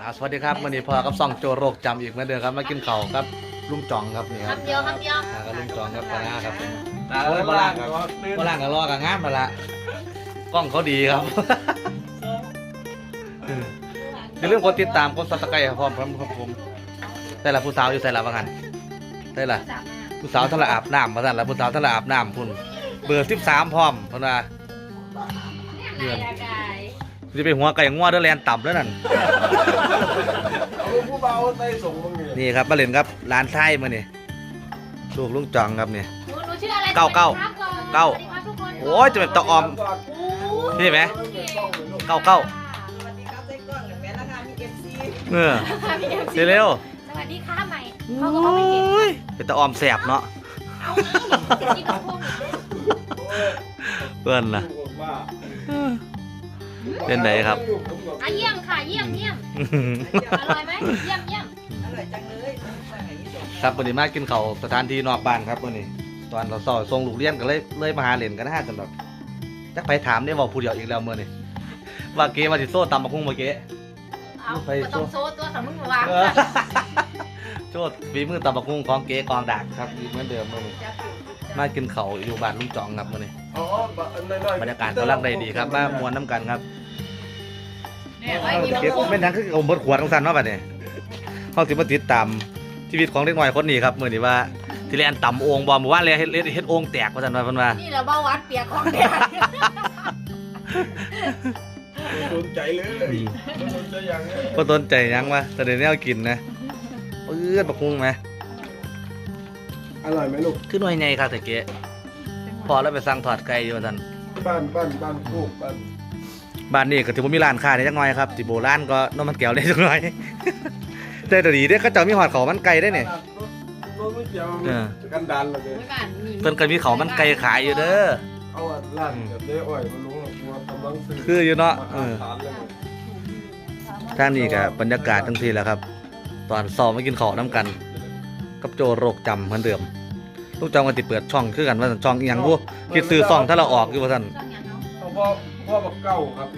อ่าสวัสดีครับวันนี้พอกับซ่องโจโรคจำอีกเหมือนเดิมครับมากินข้าวครับลุงจ่องครับนี่ครับคำเดียวคำเดียวอ่ากับลุงจ่องครับปลาร้าครับตาเอ้ยบล่างครับบล่างกับรอกับงามมาละกล้องเขาดีครับ อย่าลืมกดติดตามกดซับสไครต์ครับพร้อมครับผม แต่ละผู้สาวอยู่ใส่ละบางหันได้ละผู้สาวทะละอาบน้ำมาสั่นละผู้สาวทะละอาบน้ำพุ่นเบอร์สิบสามพร้อมเพนว่าเดือน จะไปหัวไก่งัวเด้อแลนต่ำแล้วนั่น เอาผู้เบาใส่ส่งมึงนี่นี่ครับมาเล่นครับร้านไส้มาเนี่ยลูกลุงจองครับเนี่ย หนูหนูชื่ออะไรเก้าเก้าเก้า สวัสดีครับทุกคนโอ้ยจะเป็นตะออม นี่ไหม เก้าเก้าสวัสดีครับไส้กรอกหรือแม่ละงานมีเอฟซีเออเร็วสวัสดีค่ะใหม่ๆเขาก็เขาไม่เห็นโอ้ยเป็นตะออมแสบเนาะ เอานี่ก็พูดเพื่อนนะ ว่า เป็นไหนครับอะเยี่ยมค่ะเยี่ยมเยี่ยมอร่อยไหมเยี่ยมเยี่ยมอร่อยจังเลยสั่งอย่างนี้ส่งครับวันนี้มากินข้าวสถานที่นอกบ้านครับวันนี้ ตอนเราสอบส่งลูกเรียนกันเลยเลยมาหาเล่นกันนะฮะสำหรับจักไปถามได้บอกผู้เดียวอีกแล้วเมื่อนี่ว่าเก๋มาสิโซ่ตำบักหุ่งเมื่อกี้เอาไปก็ต้องโซ่ตัวสำมึงมาวางเออโจทย์ฝีมือตำบักหุ่งของเก๋กองดากครับอีกเหมือนเดิมเมื่อนี้ มากินข้าวอยู่บ้านลุงจองครับเมื่อนี้อ๋อบรรยากาศกำลังได้ดีครับมามวนน้ำกันครับเนี่ยไว้มีเก็บมะม่วงไม่ทั้งคือเอาเบิดขวดของสันเนาะบัดนี้เขาสิมาติดตามชีวิตของเด็กน้อยคนนี้ครับมื้อนี้ว่าที่เรียนต่ำโองบ่หมู่บ้านเลยเฮ็ดเฮ็ดเฮ็ดโองแตกว่าซั่นว่าเพิ่นว่า นี่แหละเบาหวานเปียกของแดงสนใจเลยสนใจอย่างนี้บ่สนใจหยังวะแต่เดี๋ยวนี้เอากินนะปื้ดบักฮุ้งไหม อร่อยไหมลูกคือหน่วยใหญ่ครับแต่เก๋พอแล้วไปสั่งทอดไก่อยู่ว่าซั่นบ้านบ้านบ้านคู่บ้านบ้านนี้ก็ถือว่ามีร้านค้าได้จักหน่อยครับสิโบราณก็น้ำมันแก้วได้จักหน่อย แต่ตดีเด้เขาเจ้ามีหอดเขาวมันไก่ได้นี่รถรถไม่เกี่ยวเออกันดันเลยไม่บ้านนี่เพิ่นก็มีเขาวมันไก่ขายอยู่เด้อเอาอันร้านกับเจ๊อ้อยมาลุงหรอกว่ากำลังซื้อคืออยู่เนาะมาเออทานเลยทางนี้ก็บรรยากาศทั้งทีแหล้วครับ ตอนซ้อมมากินข้าวน้ำกัน กับโจโรคจำเหมือนเดิม ลูกจำกันติเปิดช่องคือกันว่าซั่นช่องอีหยังบ่คิดซื้อซ่องถ้าเราออกอยู่ว่าซั่นช่องอย่างเนาะเอาพ่อพ่อบักเก้าครับ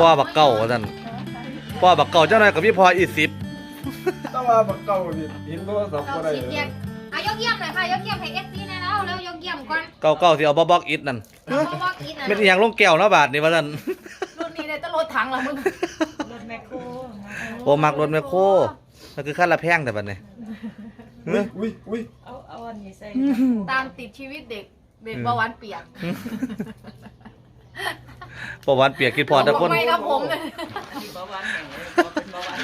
พ่อบักเก่าว่าซั่นพ่อบักเก่าเจ้าหน่อยกับพี่พออีสิบถ้าว่าบักเก้านี่เห็นโทรศัพท์เราก็ได้สิบเยี่ยมอะยกเยี่ยมหน่อยค่ะยกเยี่ยมให้เอฟซีแน่แล้วแล้วยกเยี่ยมก่อนเก่าเก่าที่เอาบ่บอกอิดนั่นเพราะว่ากินนะเป็นอีหยังลงแก้วเนาะบาทนี่ว่าซั่นรุ่นนี้เลยต้องรถถังละมึงรถแมคโครโอ้มักรถแมคโครมันคือขั้นละแพงแต่บัดนี้ อุ้ยอุ้ยอุ้ยเอาเอาอันนี้ใส่ตามติดชีวิตเด็กเด็กเบาหวานเปียกประวัติเปียกคิดพอแต่คนไม่ครับผมเลยเบาหวานแข็งเลยบอกเป็นเบาหวาน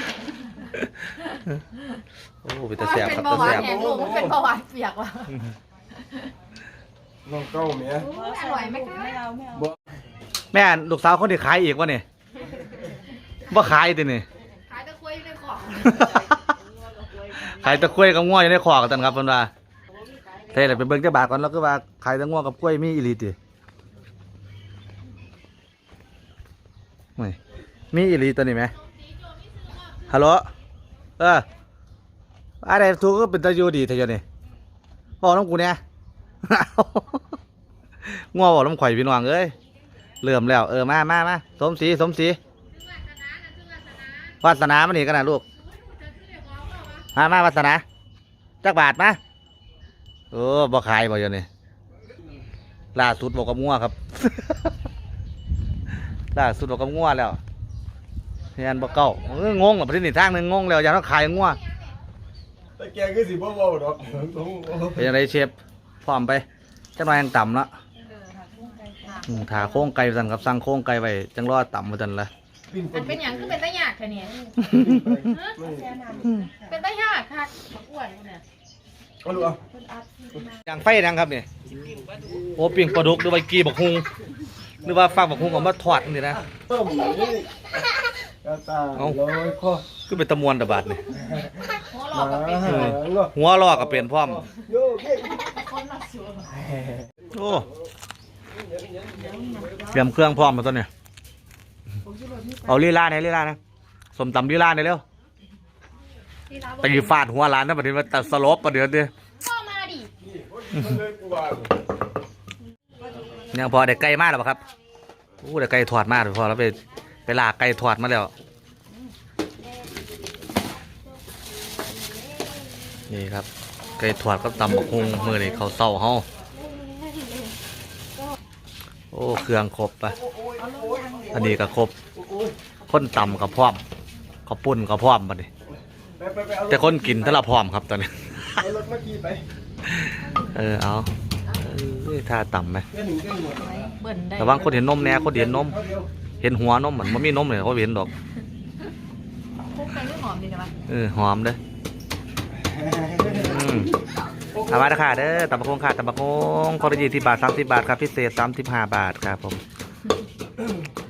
โอ้เป็นตาแสบเป็นครับเบาตาหวาแสนบแห้งลูกมันเป็นเบาหวานเปียกว่ะน้องเก้าเมียอร่อยไหมคะไม่เอาไม่เอาบ่แม่ลูกสาวคนที่ขายอีกวะนี่บ่ขายตินี่ขายตะคุยในของ ขายตะกล้วยกับง้วอยู่ในขอกันครับเพิ่นว่าเท่เลยไปเบิ่งเจ้าบาทก่อนแล้วก็ว่าขายตะง้วกับกล้วยมีอีหลีติไม่มีอีหลีตัวนี้ไหมฮัลโหลเอออะไรทูก็เป็นตะยูดีเท่านี้บอกน้องกูเนี่ยง้อบอกน้ำข่อยพี่น้องเอ้ยเริ่อมแล้วเออมามามาสมศรีสมศรีวาสนามันนี่กันนะลูก มามาวาสนาจักบาทมาเออบ่ขายบ่อยู่นี่ล่าสุดบอกกับงัวครับ ล่าสุดบอกกับงัวแล้วเฮียนบ่เก้าเอองงกับที่นี่ทางหนึงงงแล้วอย่าต้องขายงัวแต่แกคือสิบ่เว้าดอกต้องเป็นยังไงเชฟพร้อมไปจังหน่อยยังต่ำละอืมถาโค้งไก่สั่นครับสั่งโค้งไก่ไว้จังรอต่ำมาจันละปิ้นมันเป็นอย่างคือเป็นตะหยาด ค่ะเนี่ยไม่เป็นตะหยาดค่ะบักอ้วนเนี่ยเอาลูกเอาอย่างไฟนังครับนี่โอ้ปิ้งปลาดุกหรือว่ากีบักฮุงหรือว่าฟักบักฮุงเออกมาทอดนี่นะเพิ่มนี่กระตาเอาร้อยข้อคือเป็นตะมวนตะบาดนี่หัวหลมาอกกับเป็นหาเนาะหัวลอกก็เป็นพร้อมโยเก้คนละสวยโอ้เตรียมเครื่องพร้อมมาตัวเนี่ยเอาลีลาเนี่ยลีลานะ สมตำลีลาเนี่ยเร็วที่ร้านตีฟาดหัวร้านนะประเดี๋ยวมันตัดสลบประเดี๋ยวดิพ่อมาดิมันเลยกูว่ายังพอได้ไก่มากหรอครับโอ้ได้ไก่ถอดมากพอแล้วไปไปลากไก่ถอดมาแล้วนี่ครับไก่ถอดกับตำบักฮุงมือนี่เขาวเศร้าเฮาโอ้เครื่องครบปะอันนี้ก็ครบคนตำกับพร้อม ข้าวปุ้นกับพร้อมบัดนี้ไปไปไปเอาแต่คนกินแต่ละพร้อมครับตอนนี้ เอารถมาขี่ไปเออเอาเอ้ยท่าต่ำไหม เพื่อนหนึ่งเพื่อนหมดเบิ่นได้ระวังคนเห็นนมแหน่คนเห็นนม เอาเดียวเห็นหัวนมเหมือนมันมีนมเลยเขาเห็นดอก พวกใครไม่หอมดีใช่ปะเออหอมเด้ออืมเอามาราคาเด้อตับะคงค่ะตับะคงคนละยี่สิบบาทสามสิบบาทครับพิเศษสามสิบห้าบาทครับผม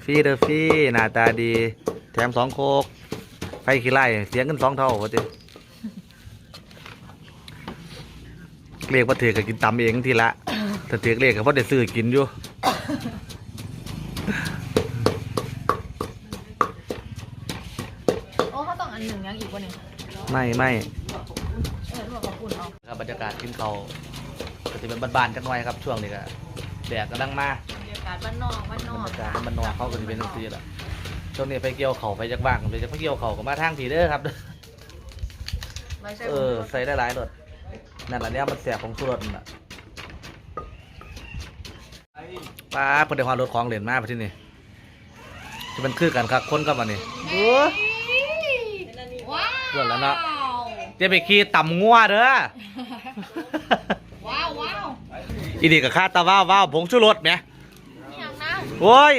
ฟรีเด้อฟรีหน้าตาดี แถมสองโคก ไฟขี้ไล่เสียเงินสองเท่าว่าเจ้เรียกว่าถือก็กินตำเองทีละถ้าถือเรียกก็เพราะได้ซื้อกินอยู่โอ้เขาต้องอันหนึ่งยังอีกวันหนึ่งไม่ไม่เออลวกกับปุ่นเอาครับบรรยากาศกินเขาวก็จะเป็นบ้านๆจังหน่อยครับช่วงนี้ก็แดดกำลังมาบรรยากาศบ้านนอกบ้านนบรอรกยากาศมันนอนเขาก็จะเป็นทั้งทีแหละ ช่วงนี้ไปเกี่ยวเขาไปจากบ้านไปจากไปเกี่ยวเขาก็มาทางทีเด้อครับ ไม่ใช่เออใส่ได้หลายรสนั่นแหละเนี่ยมันเสียของสุรสน่ะป้าเพิ่นได้ความรถของเหรียญมาไปที่นี่จะเป็นคือกันครับคนกับอันนี้โอ้ว้าวเพื่อนแล้วเนาะจะไปขี่ต่ำงัวเด้อว้าวว้าวอีนี่กับข้าตาว้าวว้าวผงชูรสไหมนี่อย่างนั้นโอ้ย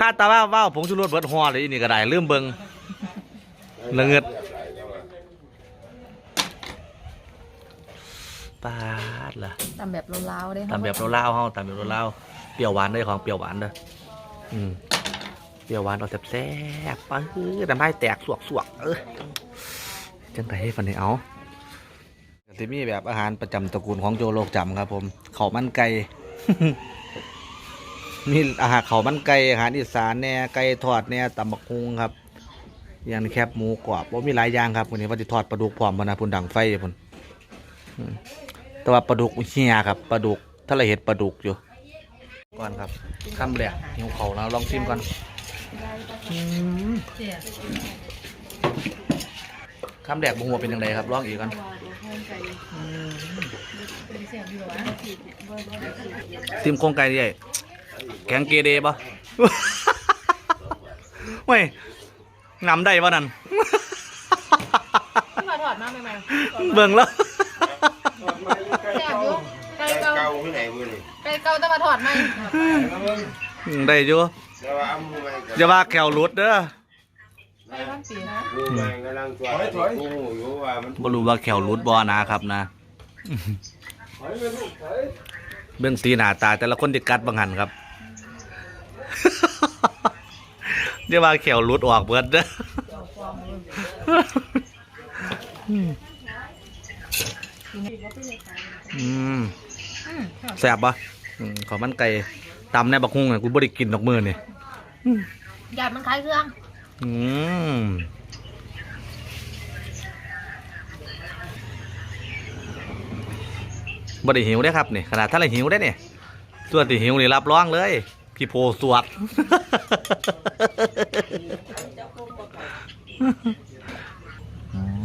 ข้าตาว้าวว้าวผงชูรสเบิดหัวเลยอีนี่ก็ได้ลืมเบิงละเงิดปาดล่ะตำแบบล้าวๆได้ตามแบบเราเล่าวๆเฮาตามแบบเราเล่าวๆเปรี้ยวหวานได้ของเปรี้ยวหวานเด้ออืมเปรี้ยวหวานเอาแซ่บๆปะเออน้ำลายแตกสวกๆเออจังไดฟันนี่เอาก็สิมีแบบอาหารประจำตระกูลของโจโลกจำครับผมข้าวมันไก่ มีอาหารเขามันไก่อาหารอีสานแน่ไก่ทอดแน่ตำบักฮุงครับอย่างแคบหมูกรอบว่ามีหลายอย่างครับวันนี้ว่าจะทอดปลาดุกพร้อมมานะพุ่นดังไฟพุ่นแต่ว่าปลาดุกเฮียครับปลาดุกถ้าเราเห็ดปลาดุกอยู่ก่อนครับคำแรกหิวเขาวแล้วลองชิมก่อนอืมเสียคำแรกบ่หัวเป็นยังไงครับลองอีกก่อนซิมโครงไก่ดิไอ้ แกงเกเดปะเว้ยนำได้ปะนั่นที่มาถอดมาใหม่เบิ่งแล้วๆเสียอยู่ไก่เก่าเก่าที่ไหนมือนี่ไก่เก่าแต่มาถอดใหม่ได้อยู่แล้วว่าเอามือใหม่กันอย่าว่าแขวหลุดเด้อไก่พันปีนะมือใหม่กำลังตัวกูอยู่ว่ามันบ่รู้ว่าแขวหลุดบ่นะครับนะถอยไปลูกถอยเบื้องสีหน้าตาแต่ละคนที่กัดบางหันครับ เดี๋ยวว่าแขวหลุดออกเบิดเด้ออืมอืมแซ่บปะอืมขอมันไก่ตำในบักฮุ้งเนี่ยกูบ่ได้กินดอกมือนี่หยาดมันคล้ายเครื่อง อืมบ่ได้หิวได้อครับนี่ขนาดถ้าเราหิวได้เนี่ยส่วนที่หิวนี่รับรองเลย พี่โพสวด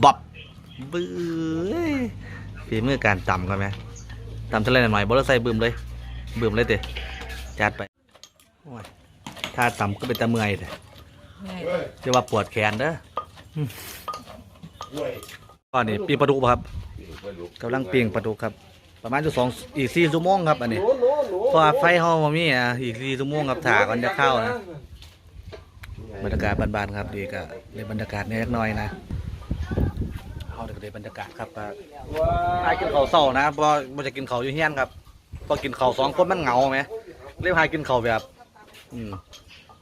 บับบื้อฝีมือการตำกันไหมตำทะเลหน่อยๆบอลใส่บืมเลย บืมเลยเตะจัดไปโอ้ยถ้าตำก็เป็นตะเมื่อยเตะจะว่าปวดแขนเด้ออืมก็นี่ปีงปลาดุกบ่ครับกำลังปีงปลาดุกครับ ประมาณอยู่สองอีกสี่ชั่วโมงครับ อันนี้ โน้โน้โน้เพราะว่าไฟห้องมีอะอีกสี่ชั่วโมงครับถ่าก่อนจะเข้านะบรรยากาศบ้านๆครับดีก็ในบรรยากาศเนี่ยเล็กน้อยนะเอาเด็กในบรรยากาศครับอะว้าหากินข้าวเศร้านะเพราะมันจะกินข้าวอยู่เฮียนครับพอกินข้าวสองคนมันเหงาไหมเรียกหากินข้าวแบบอืม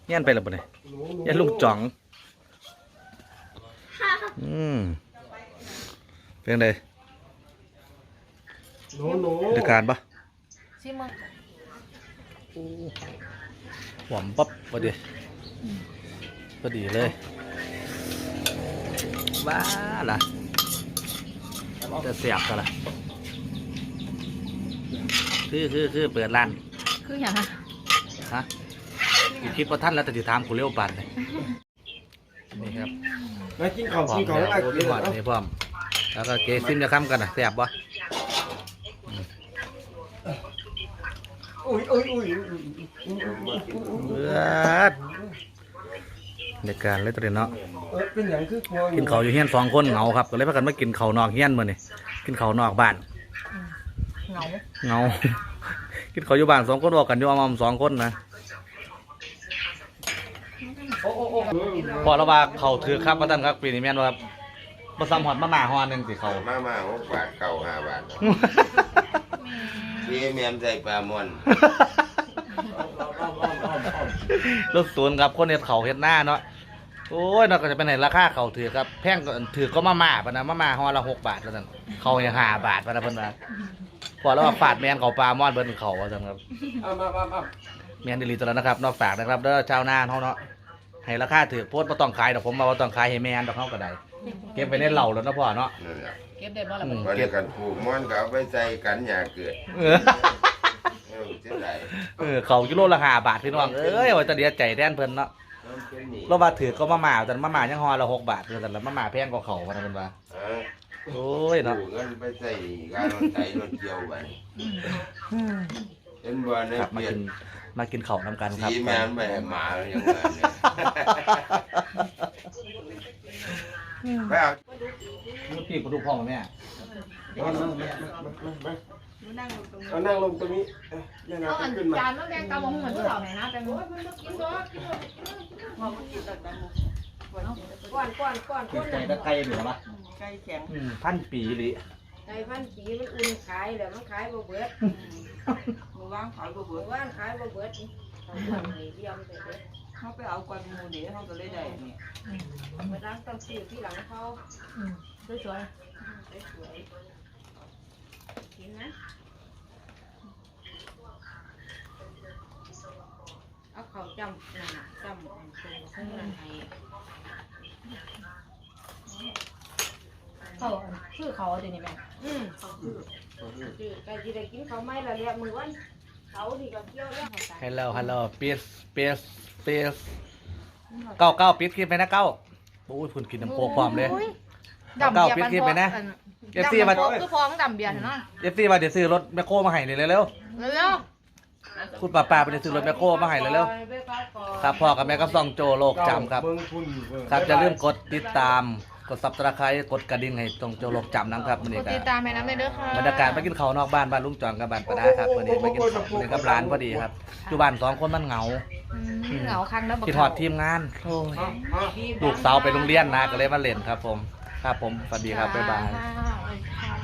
เฮียนไปแล้วปะเนี่ยยันลุงจ่องอืมเป็นไงโน้โน้บรรยากาศปะชิมมึง หวานปั๊บพอดีพอดีเลยว้าล่ะจะเสียบกันละคือคือคือเปิดร้าน คืออย่างอะฮะกูคิดว่าท่านแล้วแต่ติถามกูเร็วปันเลยนี่ครับมากินข้าวพร้อมกินข้าวแล้วแล้วโอ้กิยนหวานข้าวนี่พร้อมแล้วก็เกซิมจะค้ำกันนะแซ่บบ่ อุ้ยอุ้ยอุ้ยเบิดเด็กการเลยตัวเดียวเนาะเออเป็นอย่างคือครัวกินเขาวอยู่เฮียนสองคนเหงาครับก็เลยพากันมากินเขาวนอกเฮียนมื้อนี่กินเขาวนอกบ้านเหงาเหงา กินเขาวอยู่บ้านสองคนบอกกันอยู่อมอมสองคนนะโอ้โอ้โอ้พอแล้วว่าเขาถือครับว่าท่านครับปีนี้แม่นว่าครับบ่ซ้ำหอดมาหมาฮอดหนึงสิเขา มามาหกบาทเก่าห้าบาท พี่เมียมใส่ปลาหมอนรถสวนครับคนเฮ็ดเขาเฮ็ดหน้าเนาะโอ้ยเนาะก็จะเป็นไหนราคาเขาถือครับแพงก็ถือก็มาม่าปะนะมาม่าฮอละหกบาทแล้วซั่นเขาเนี่ยห้าบาทปะนะเพิ่นว่าพอแล้วว่าฝาดแมนเขาปลามอนเบิ่นเขาว่าซั่นครับเมามามาแมนดิลีตัวแล้วนะครับนอกฝากนะครับเด้อชาวนาเฮาเนาะให้ราคาถือโพดบ่ต้องขายดอกผมมาบ่ต้องขายให้แมนดอกเฮาก็ได้ เก็บไว้ในเหล่าแล้วเนาะพ่อเนาะ นั่นแหละเก็บได้บ่ล่ะอืม วันเก็นี้บกันผูกหมอนก็เอาไปใส่กันหยาเกิดเออเออเท่าไหร่เออเขากิโลละห้าบาทพี่น้องเอ้ยว่าจะเดียใจแทนเพิ่นเนาะมันเป็นหนี้เราว่าถือก็มาม่าแต่มาม่ายังฮอละหกบาทคือแต่ละมาม่าแพงกว่าเขาว่านะเพิ่นว่าเออโอ้ยเนาะผูกเงินไปใส่หนี้การรถไถรถเกี่ยวไปเห็นบ่ในครับมาเปลี่ยกินนมากินข้าวนํกันครับ สีแมนไปให้หมาอย่างนั้นเนี่ยไปเอา ลูกพี่กูดูพ่อกับแม่มามามามามาหนูนั่งอยู่ตรงนี้เอานั่งลงตรงนี้เอ้ยแม่นาเอาอันขึ้นมาจานมาแบ่งกำมะฮุ่งเหมือนผู้เฒ่าไหนนะแบ่งกินด้วยกินด้วยพอมันกินตักตังก่อนกินก้อนก้อนก้อนกินไก่ตะไคร้เหนือปะไก่แข็งอืมพันปีดิไก่พันปีมันอุ่นขายแล้วมันขายบ่เบิดหนูว่างขายบ่เบิเมื่ดอวานขายบ่เบิดต้องทำให้เดียมไปเบิดเขาไปเอากวนหมูเดี๋ยวเขาก็เลยได้นี่มาล้างต้องซื้อที่หลังเขา สวยสวยๆกินนะเอาเขาวจำนั่นน่ะจำอันตรงข้างหลังให้ๆเขาชื่อเขาเดี๋ยวนี้แม่อืมเขาซื้อซื้อไก่ที่ได้กินเขาวไม่ละเรียกมือวันเขาที่ก็เกี่ยวแล้วเขาตายฮัลโหลฮัลโหลเปียสเปียสเปียสเก้าเก้าปิดกินไปนะเก้าโอ้ยคุณกินน้ำโคกพร้อมเลย ดำเบียร์เก้าปิดคลิปไปนะเอฟดำซีเบียมาร์คือฟ้องดำเบียร์เนาะเอฟซีมาเดี๋ยวซื้อรถแมคโครมาให้เลยเร็วเร็วๆคุณป้าป้าไปเดี๋ยวซื้อรถแมคโครมาให้เลยเร็วๆครับพ่อกับแม่ก็ส่องโจโลกจำครับ เบิ่งคุณเบิ่งครับจะลืมกดติดตามกดซับสไครต์กดกระดิ่งให้ตรงโจโลกจำนะครับวันๆนี้กดก็ติดตามแม่น้ำเลยเด้อค่ะบรรยากาศมากินข้าวนอกบ้านบ้านลุงจอนกับบ้านปะดาครับวันนี้มากินข้าววันนี้กับร้านพอดีครับอยู่บ้านสองคนมันเหงาอืมเหงาคังแล้วบอกคิดฮอดทีมงานโอ้ยเอาเอาลูกสาวไปโรงเรียนนะก็เลยมาเล่นครับผม ครับผมสวัสดีครับบ๊ายบาย ค่ะ